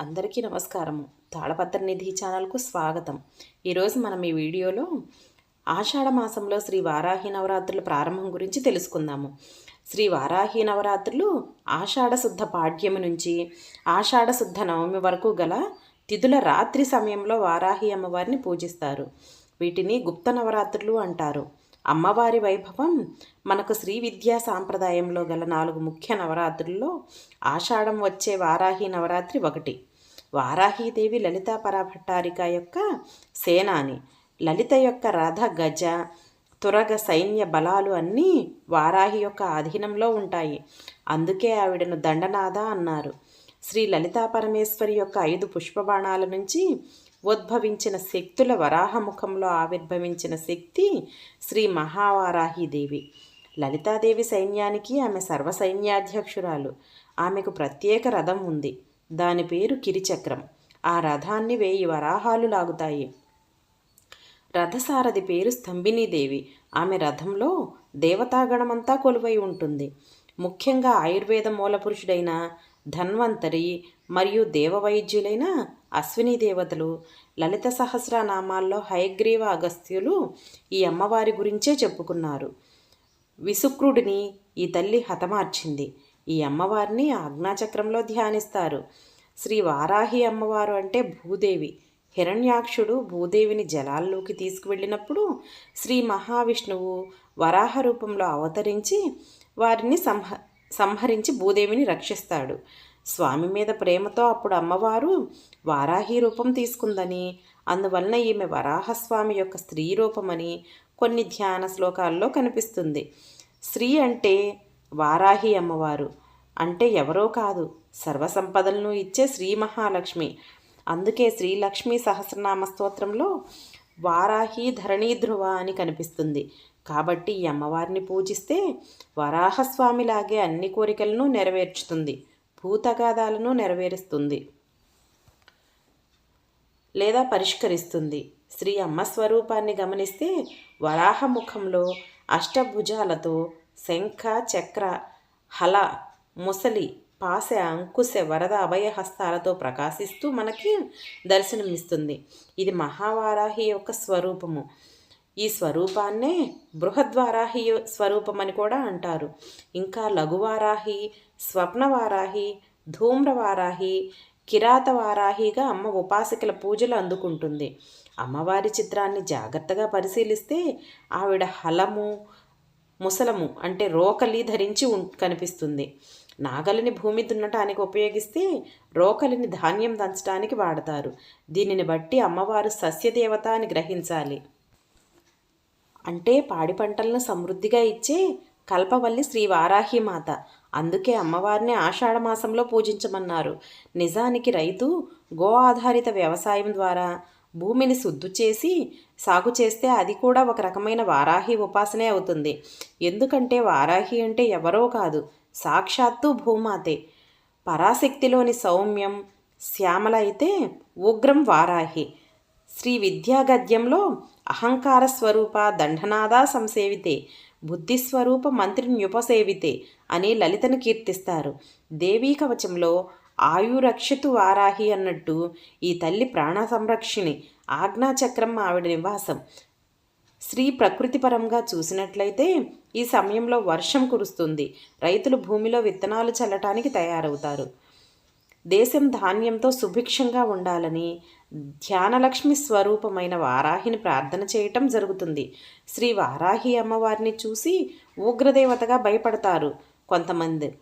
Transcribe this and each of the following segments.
అందరికీ నమస్కారము. తాళపత్ర నిధి ఛానల్కు స్వాగతం. ఈరోజు మనం ఈ వీడియోలో ఆషాఢ మాసంలో శ్రీ వారాహి నవరాత్రుల ప్రారంభం గురించి తెలుసుకుందాము. శ్రీ వారాహి నవరాత్రులు ఆషాఢ శుద్ధ పాడ్యమి నుంచి ఆషాఢ శుద్ధ నవమి వరకు గల తిథుల రాత్రి సమయంలో వారాహి అమ్మవారిని పూజిస్తారు. వీటిని గుప్త నవరాత్రులు అంటారు. అమ్మవారి వైభవం మనకు శ్రీ విద్యా సాంప్రదాయంలో గల నాలుగు ముఖ్య నవరాత్రుల్లో ఆషాఢం వచ్చే వారాహి నవరాత్రి ఒకటి. వారాహీదేవి లలితా పరాభట్టారిక యొక్క సేనాని లలిత యొక్క రథ గజ తురగ సైన్య బలాలు అన్నీ వారాహి యొక్క ఆధీనంలో ఉంటాయి. అందుకే ఆవిడను దండనాథ అన్నారు. శ్రీ లలితా పరమేశ్వరి యొక్క ఐదు పుష్పబాణాల నుంచి ఉద్భవించిన శక్తుల వరాహముఖంలో ఆవిర్భవించిన శక్తి శ్రీ మహావారాహిదేవి లలితాదేవి సైన్యానికి ఆమె సర్వసైన్యాధ్యక్షురాలు ఆమెకు ప్రత్యేక రథం ఉంది. దాని పేరు కిరిచక్రం. ఆ రథాన్ని వేయి వరాహాలు లాగుతాయి. రథసారథి పేరు స్తంభినీదేవి ఆమె రథంలో దేవతాగణమంతా కొలువై ఉంటుంది. ముఖ్యంగా ఆయుర్వేద మూలపురుషుడైన ధన్వంతరి మరియు దేవవైద్యులైన అశ్విని దేవతలు లలిత సహస్రనామాల్లో హయగ్రీవ అగస్త్యులు ఈ అమ్మవారి గురించే చెప్పుకున్నారు. విసుక్రుడిని ఈ తల్లి హతమార్చింది. ఈ అమ్మవారిని ఆజ్ఞాచక్రంలో ధ్యానిస్తారు. శ్రీ వారాహి అమ్మవారు అంటే భూదేవి. హిరణ్యాక్షుడు భూదేవిని జలాల్లోకి తీసుకువెళ్ళినప్పుడు శ్రీ మహావిష్ణువు వరాహ రూపంలో అవతరించి వారిని సంహ సంహరించి భూదేవిని రక్షిస్తాడు. స్వామి మీద ప్రేమతో అప్పుడు అమ్మవారు వారాహి రూపం తీసుకుందని అందువలన ఈమె వరాహస్వామి యొక్క స్త్రీ రూపమని కొన్ని ధ్యాన శ్లోకాల్లో కనిపిస్తుంది. స్త్రీ అంటే వారాహి అమ్మవారు. అంటే ఎవరో కాదు సర్వసంపదలను ఇచ్చే శ్రీ మహాలక్ష్మి. అందుకే శ్రీలక్ష్మి సహస్రనామ స్తోత్రంలో వారాహి ధరణీ ధ్రువ అని కనిపిస్తుంది. కాబట్టి ఈ అమ్మవారిని పూజిస్తే వరాహస్వామిలాగే అన్ని కోరికలను నెరవేర్చుతుంది భూతగాదాలను నెరవేరుస్తుంది లేదా పరిష్కరిస్తుంది. శ్రీ అమ్మ స్వరూపాన్ని గమనిస్తే వరాహముఖంలో అష్టభుజాలతో శంఖ చక్ర హల ముసలి పాసె అంకుశ వరద అభయహస్తాలతో ప్రకాశిస్తూ మనకి దర్శనమిస్తుంది. ఇది మహావారాహి యొక్క స్వరూపము. ఈ స్వరూపాన్నే బృహద్వారాహి స్వరూపం అని కూడా అంటారు. ఇంకా లఘువారాహి స్వప్నవారాహి ధూమ్రవారాహి కిరాతవారాహిగా అమ్మ ఉపాసకుల పూజలు అందుకుంటుంది. అమ్మవారి చిత్రాన్ని జాగ్రత్తగా పరిశీలిస్తే ఆవిడ హలము ముసలము అంటే రోకలి ధరించి కనిపిస్తుంది. నాగలిని భూమి దున్నటానికి ఉపయోగిస్తే రోకలిని ధాన్యం దంచడానికి వాడతారు. దీనిని బట్టి అమ్మవారు సస్యదేవత అని గ్రహించాలి. అంటే పాడి పంటలను సమృద్ధిగా ఇచ్చే కల్పవల్లి శ్రీ వారాహి మాత. అందుకే అమ్మవారిని ఆషాఢ మాసంలో పూజించమన్నారు. నిజానికి రైతు గో ఆధారిత వ్యవసాయం ద్వారా భూమిని శుద్ధి చేసి సాగు చేస్తే అది కూడా ఒక రకమైన వారాహి ఉపాసనే అవుతుంది. ఎందుకంటే వారాహి అంటే ఎవరో కాదు సాక్షాత్తు భూమాతే. పరాశక్తిలోని సౌమ్యం శ్యామల అయితే ఉగ్రం వారాహి. శ్రీ విద్యాగద్యంలో అహంకార స్వరూప దండనాదా సంసేవితే బుద్ధిస్వరూప మంత్రిన్యుపసేవితే అని లలితను కీర్తిస్తారు. దేవీ కవచంలో ఆయురక్షతు వారాహి అన్నట్టు ఈ తల్లి ప్రాణ సంరక్షిణి ఆజ్ఞాచక్రం ఆవిడ నివాసం. స్త్రీ ప్రకృతిపరంగా చూసినట్లయితే ఈ సమయంలో వర్షం కురుస్తుంది. రైతులు భూమిలో విత్తనాలు చల్లటానికి తయారవుతారు. దేశం ధాన్యంతో సుభిక్షంగా ఉండాలని ధ్యానలక్ష్మి స్వరూపమైన వారాహిని ప్రార్థన చేయటం జరుగుతుంది. శ్రీ వారాహి అమ్మవారిని చూసి ఉగ్రదేవతగా భయపడతారు కొంతమంది.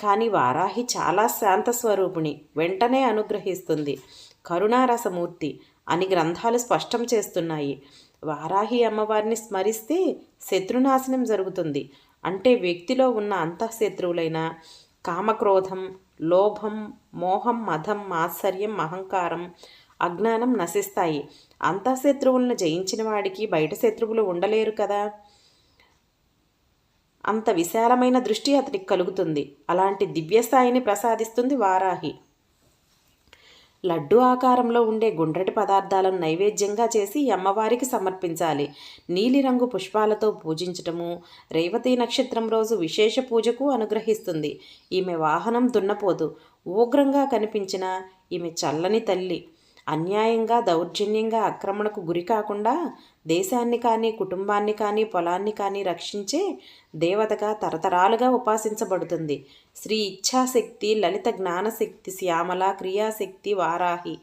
కానీ వారాహి చాలా శాంత స్వరూపిణి వెంటనే అనుగ్రహిస్తుంది. కరుణారసమూర్తి అని గ్రంథాలు స్పష్టం చేస్తున్నాయి. వారాహి అమ్మవారిని స్మరిస్తే శత్రునాశనం జరుగుతుంది. అంటే వ్యక్తిలో ఉన్న అంతఃశత్రువులైన కామక్రోధం లోభం మోహం మధం ఆశ్చర్యం అహంకారం అజ్ఞానం నశిస్తాయి. అంతఃశత్రువులను జయించిన వాడికి బయట శత్రువులు ఉండలేరు కదా. అంత విశాలమైన దృష్టి అతనికి కలుగుతుంది. అలాంటి దివ్యస్థాయిని ప్రసాదిస్తుంది వారాహి. లడ్డు ఆకారంలో ఉండే గుండ్రటి పదార్థాలను నైవేద్యంగా చేసి అమ్మవారికి సమర్పించాలి. నీలిరంగు పుష్పాలతో పూజించటము రేవతి నక్షత్రం రోజు విశేష పూజకు అనుగ్రహిస్తుంది. ఈమె వాహనం దున్నపోదు. ఉగ్రంగా కనిపించిన ఈమె చల్లని తల్లి. అన్యాయంగా దౌర్జన్యంగా ఆక్రమణకు గురి కాకుండా దేశాన్ని కానీ కుటుంబాన్ని కానీ పొలాన్ని కానీ రక్షించే దేవతగా తరతరాలుగా ఉపాసించబడుతుంది. శ్రీ ఇచ్ఛాశక్తి లలిత జ్ఞానశక్తి శ్యామల క్రియాశక్తి వారాహి.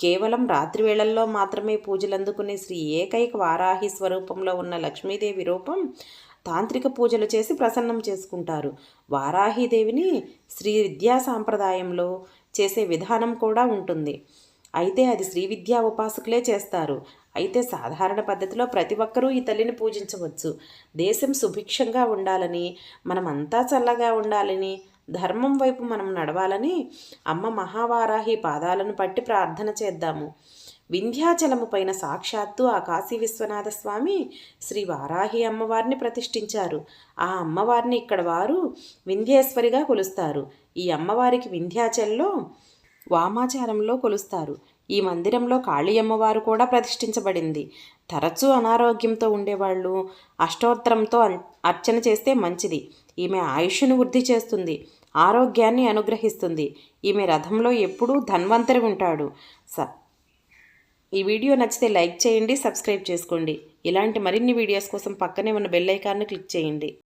కేవలం రాత్రి వేళల్లో మాత్రమే పూజలు అందుకునే శ్రీ ఏకైక వారాహి స్వరూపంలో ఉన్న లక్ష్మీదేవి రూపం తాంత్రిక పూజలు చేసి ప్రసన్నం చేసుకుంటారు. వారాహిదేవిని శ్రీ విద్యా సాంప్రదాయంలో చేసే విధానం కూడా ఉంటుంది. అయితే అది శ్రీ విద్యా ఉపాసకులే చేస్తారు. అయితే సాధారణ పద్ధతిలో ప్రతి ఒక్కరూ ఈ తల్లిని పూజించవచ్చు. దేశం సుభిక్షంగా ఉండాలని మనమంతా చల్లగా ఉండాలని ధర్మం వైపు మనం నడవాలని అమ్మ మహావారాహి పాదాలను పట్టి ప్రార్థన చేద్దాము. వింధ్యాచలము పైన సాక్షాత్తు ఆ కాశీ విశ్వనాథ స్వామి శ్రీ వారాహి అమ్మవారిని ప్రతిష్ఠించారు. ఆ అమ్మవారిని ఇక్కడ వారు వింధ్యేశ్వరిగా కొలుస్తారు. ఈ అమ్మవారికి వింధ్యాచల్లో వామాచారంలో కొలుస్తారు. ఈ మందిరంలో కాళీ అమ్మవారు కూడా ప్రతిష్ఠించబడింది. తరచూ అనారోగ్యంతో ఉండేవాళ్ళు అష్టోత్తరంతో అర్చన చేస్తే మంచిది. ఈమె ఆయుష్ను వృద్ధి చేస్తుంది. ఆరోగ్యాన్ని అనుగ్రహిస్తుంది. ఈమె రథంలో ఎప్పుడూ ధన్వంతరి ఉంటాడు. స ఈ వీడియో నచ్చితే లైక్ చేయండి సబ్స్క్రైబ్ చేసుకోండి. ఇలాంటి మరిన్ని వీడియోస్ కోసం పక్కనే ఉన్న బెల్ ఐకాన్ని క్లిక్ చేయండి.